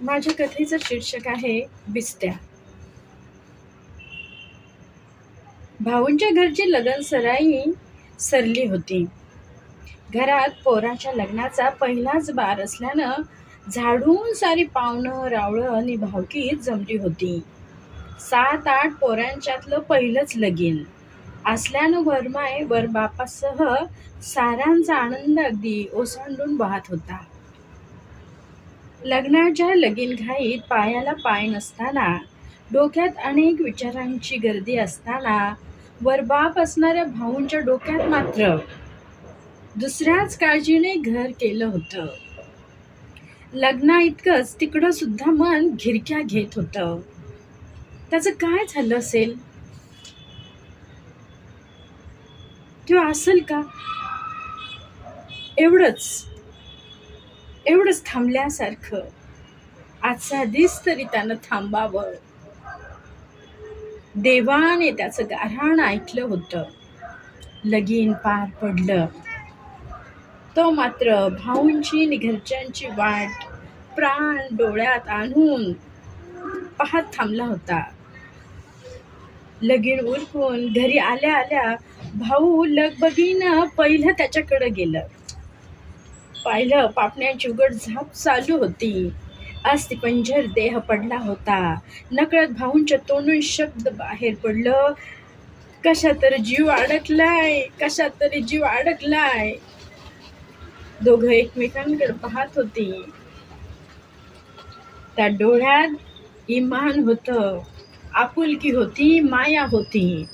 माझ्या कथेचं शीर्षक आहे बिस्त्या भाऊंच्या घरची लगन सराई सरली होती. घरात पोराच्या लग्नाचा पहिलाच बार असल्यानं झाडून सारी पाहुणं रावळं आणि भावकी जमली होती. सात आठ पोरांच्यातलं पहिलंच लगीन. असल्यानं वरमाय वरबापासह सारांचा आनंद अगदी ओसांडून वाहत होता. लग्नाच्या लगीन घाईत पायाला पाय नसताना डोक्यात अनेक विचारांची गर्दी असताना वरबाप असणाऱ्या भाऊंच्या डोक्यात मात्र दुसऱ्याच काळजीने घर केलं होतं. लग्ना इतकंच तिकडं सुद्धा मन घिरक्या घेत होतं. त्याचं काय झालं असेल? किंवा असेल का? एवढंच. एवढंच थांबल्यासारखं. आजचा दिस तरी त्यानं थांबावं. देवाने त्याचं गाऱ्हाण ऐकलं होतं. लगीन पार पडलं. तो मात्र भाऊंची आणि घरच्यांची वाट प्राण डोळ्यात आणून पाहत थांबला होता. लगीन उरकून घरी आल्या आल्या भाऊ लगबगीनं पहिलं त्याच्याकडे गेलं. पाहिलं पापण्यांची उघड झाप चालू होती. अस्थिपंजर देह पडला होता. नकळत भाऊंच्या तोंडून शब्द बाहेर पडलं. कशा तरी जीव अडकलाय कशा तरी जीव अडकलाय. दोघं एकमेकांकडे पाहत होती. त्या डोळ्यात इमान होतं. आपुलकी होती माया होती.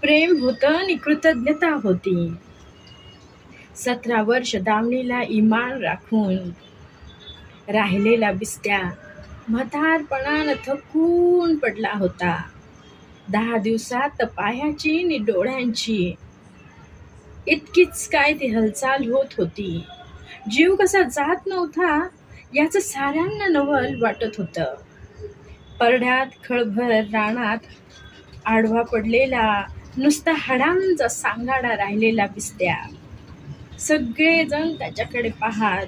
प्रेम होतं आणि कृतज्ञता होती. सतरा वर्ष दामणीला इमान राखून राहिलेला बिस्त्या म्हातारपणानं थकून पडला होता. दहा दिवसात पायाची आणि डोळ्यांची इतकीच काय ती हालचाल होत होती. जीव कसा जात नव्हता याचं साऱ्यांना नवल वाटत होतं. परड्यात खळभर रानात आडवा पडलेला नुसता हाडांचा सांगाडा राहिलेला बिस्त्या सगळेजण त्याच्याकडे पाहात.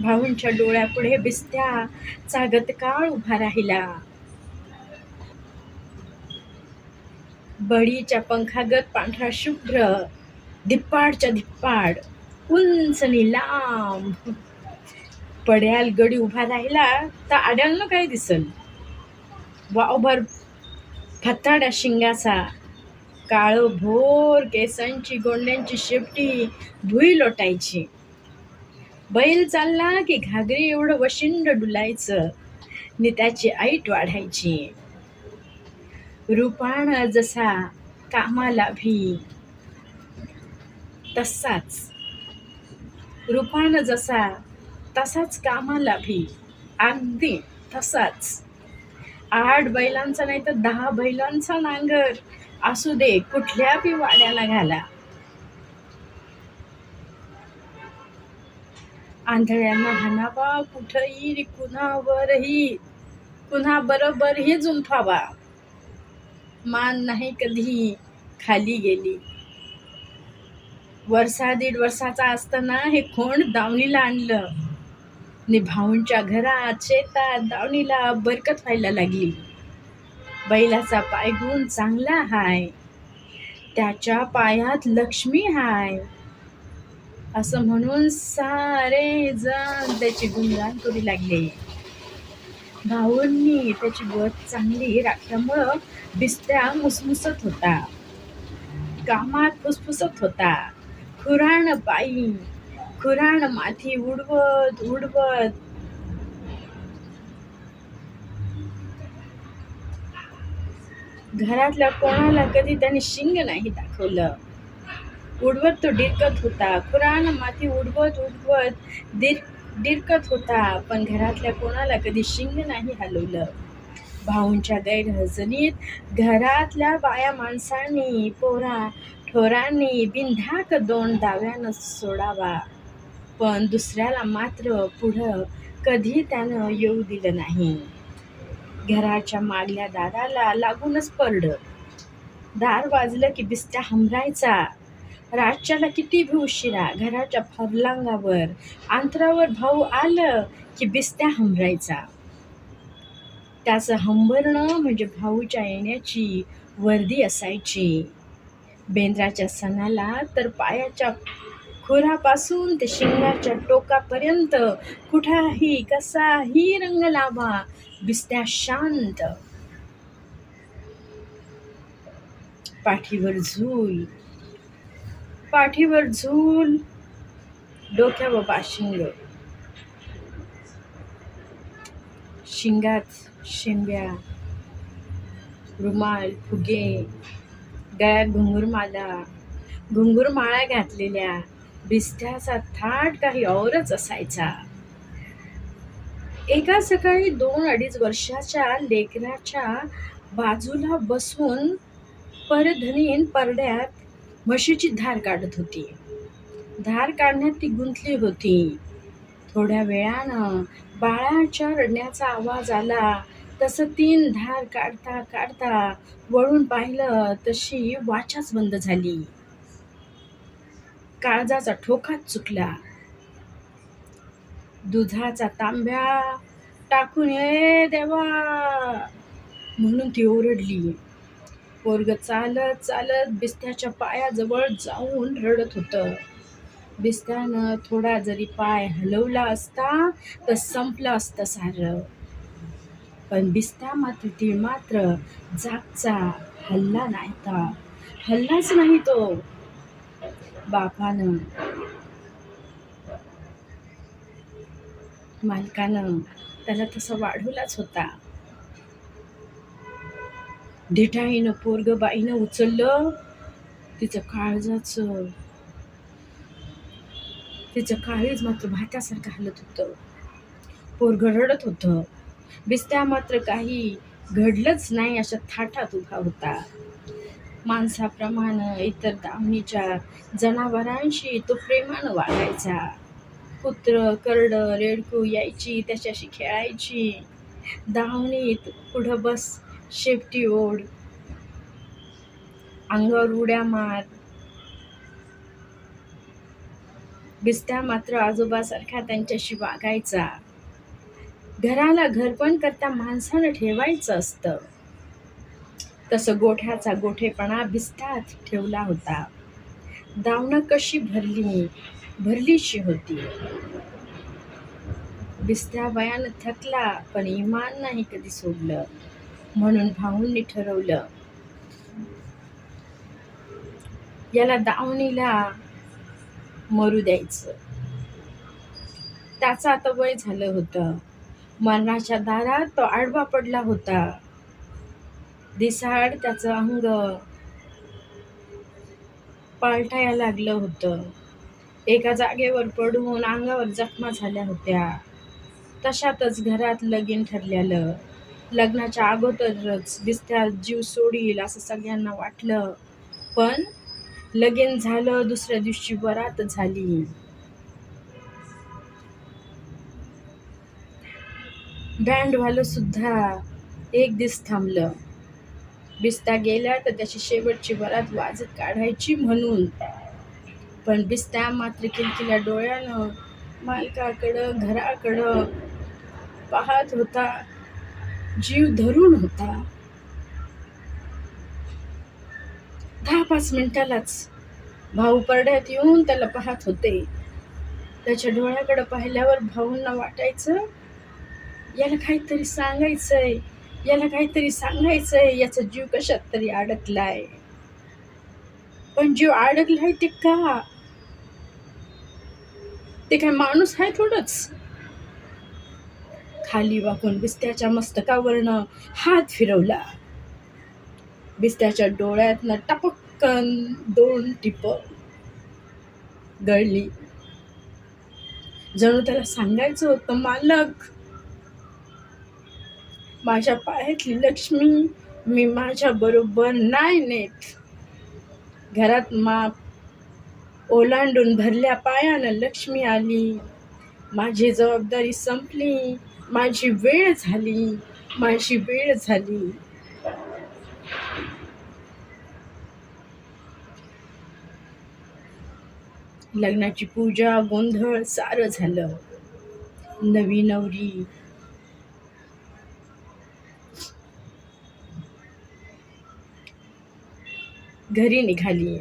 भाऊंच्या डोळ्यापुढे बिस्त्या चागत काळ उभा राहिला. बळीच्या पंखागत पांढरा शुभ्र धिप्पाडच्या धिप्पाड उंच लांब. पड्याल गडी उभा राहिला तर आड्यानं काय दिसल? वावभर फताड्या शिंगाचा काळ भोर केसांची गोंड्यांची शेपटी भुई लोटायची. बैल चालला की घागरी एवढं वशिंड डुलायचं नि त्याची ऐट वाढायची. रूपाण जसा कामाला भी तसाच. रूपान जसा तसाच कामाला भी अगदी तसाच. आठ बैलांचा नाही तर दहा बैलांचा नांगर असू दे कुठल्या बी वाड्याला घाला. आंधळ्यांना हाणावा कुठंही कुणावरही पुन्हा बरोबरही जुलफावा. मान नाही कधी खाली गेली. वर्षा दीड वर्षाचा असताना हे खोंड दावणीला आणलं? निभाऊंच्या घरात शेतात दावणीला बरकत व्हायला लागली. बैलाचा पायगुण चांगला हाय. त्याच्या पायात लक्ष्मी हाय. असं म्हणून सारे जण त्याची गुणगान करू लागले. भाऊंनी त्याची गत चांगली राखल्यामुळं बिस्त्या मुसमुसत होता. कामात फुसफुसत होता. खुराण बाई खुराण माथी उडवत उडवत घरातल्या कोणाला कधी त्याने शिंग नाही दाखवलं. उडवत तो डिरकत होता. खुराण माती उडवत उडवत दिर डिरकत होता. पण घरातल्या कोणाला कधी शिंग नाही हलवलं. भाऊंच्या गैरहजनीत घरातल्या बाया माणसांनी पोरा ठोरांनी बिनधाक दोन दाव्यानं सोडावा. पण दुसऱ्याला मात्र पुढं कधी त्यानं येऊ दिलं नाही. घराच्या मागल्या दाराला लागूनच पडलं. दार वाजलं की बिस्त्या हमरायचा. रातच्याला किती भी उशिरा घराच्या फरलांगावर अंतरावर भाऊ आलं की बिस्त्या हमरायचा. त्याचं हंबरणं म्हणजे भाऊच्या येण्याची वर्दी असायची. बेंद्राच्या सणाला तर पायाच्या खुरापासून ते शिंगाच्या टोकापर्यंत कुठाही कसाही रंग लावा बिस्त्या शांत. पाठीवर झूल पाठीवर झूल डोक्यावर बाशिंग शिंगात शिंब्या रुमाल फुगे गळ्यात घुंगुरमाला घुंगुरमाळा घातलेल्या बिस्त्याचा थाट काही औरच असायचा. एका सकाळी दोन अडीच वर्षाच्या लेकराच्या बाजूला बसून परधनीन परड्यात म्हशीची धार काढत होती. धार काढण्यात ती गुंतली होती. थोड्या वेळानं बाळाच्या रडण्याचा आवाज आला. तसं तीन धार काढता काढता वळून पाहिलं तशी वाचाच बंद झाली. काळजाचा ठोकाच चुकला. दुधाचा तांब्या टाकून ये देवा! म्हणून ती ओरडली. पोरग चालत चालत बिस्त्याच्या पायाजवळ जाऊन रडत होतं. बिस्त्यानं थोडा जरी पाय हलवला असता तर संपलं असतं सारं. पण बिस्त्या मात्र ती मात्र जागचा हल्ला नाही हल्लाच नाही तो. बापानं मालकानं त्याला तसं वाढवलाच होता. ढिठाईनं पोरग बाईनं उचललं. तिचं काळजाचं तिचं काळीज मात्र भात्यासारखं हलत होतं. पोरग रडत होतं. बिस्त्या मात्र काही घडलंच नाही अशा थाटात उभा होता. माणसाप्रमाणे इतर दावणीच्या जनावरांशी तो प्रेमानं वागायचा. कुत्र करड रेडकू यायची त्याच्याशी खेळायची. दावणीत पुढं बस शेपटी ओढ. अंगावर उड्या मार. बिस्त्या मात्र आजोबासारखा त्यांच्याशी वागायचा. घराला घरपण करता माणसानं ठेवायचं असतं. तसं गोठ्याचा गोठेपणा भिस्तात ठेवला होता. दावणं कशी भरली भरलीशी होती. बिस्त्या वयानं थकला पण इमान नाही कधी सोडलं म्हणून भाऊंनी ठरवलं. याला दावणीला मरू द्यायचं. त्याचं आता वय झालं होतं. मरणाच्या दारात तो आडवा पडला होता. दिसाड त्याचं अंग पालटायला लागलं होतं. एका जागेवर पडून अंगावर जखमा झाल्या होत्या. तशातच घरात लगीन ठरलेलं. लग्नाच्या अगोदरच दिसत्या जीव सोडील असं सगळ्यांना वाटलं. पण लगीन झालं दुसऱ्या दिवशी बरात झाली. बँडवालं सुद्धा एक दिस थांबलं. बिस्ता गेल्या तर त्याची शेवटची वरात वाजत काढायची म्हणून. पण बिस्त्या मात्र किलकिल्या डोळ्यानं मालकाकडं घराकडं पाहत होता जीव धरून होता. दहा पाच मिनिटालाच भाऊ परड्यात येऊन त्याला पाहत होते. त्याच्या डोळ्याकडे पाहिल्यावर भाऊंना वाटायचं याला काहीतरी सांगायचंय. याला काहीतरी सांगायचंय याचा जीव कशात तरी अडकलाय. पण जीव अडकलाय ते का? ते काय माणूस आहे थोडंच. खाली वाकून बिस्त्याच्या मस्तकावरनं हात फिरवला. बिस्त्याच्या डोळ्यातनं टपक्कन दोन टिप गळली. जणू त्याला सांगायचं होतं मालक माझ्या पायातली लक्ष्मी मी माझ्या बरोबर नाही नेत. घरात माप ओलांडून भरल्या पायानं लक्ष्मी आली. माझी जबाबदारी संपली. माझी वेळ झाली. माझी वेळ झाली. लग्नाची पूजा गोंधळ सारं झालं. नवी नवरी घरी निघाली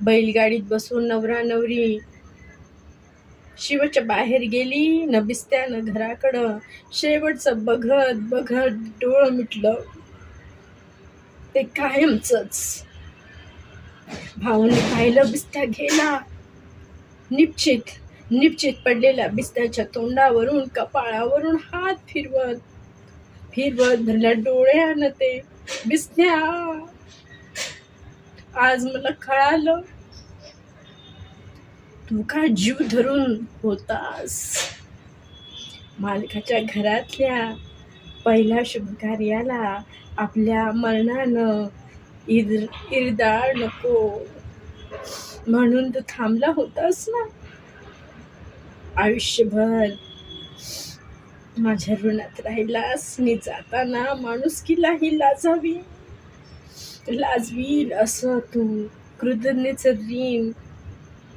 बैलगाडीत बसून नवरा नवरी शिवच्या बाहेर गेली न बिस्त्यानं घराकडं शेवटचं बघत बघत डोळं मिटलं. ते कायमच भाऊने पाहिलं बिस्त्या गेला निश्चित निश्चित पडलेल्या बिस्त्याच्या तोंडावरून कपाळावरून हात फिरवत फिरवत भरल्या डोळ्यानं ते बिस्त्या आज मला कळालं तू का जीव धरून होतास? मालकाच्या घरातल्या पहिल्या शुभकार्याला आपल्या मरणानं इर इरदाळ नको. म्हणून तू थांबला होतास ना? आयुष्यभर माझ्या ऋणात राहिलास मी जाताना माणुसकीलाही लाजावी. लाजवील असं तू कृतज्ञेचं ऋण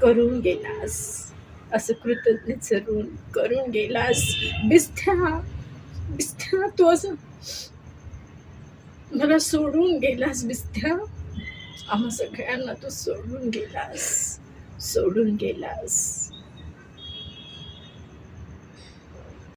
करून गेलास. असं कृतज्ञेचं ऋण करून गेलास. बिस्थ्या बिस्थ्या तू असं मला सोडून गेलास बिस्थ्या आम्हा सगळ्यांना तू सोडून गेलास सोडून गेलास.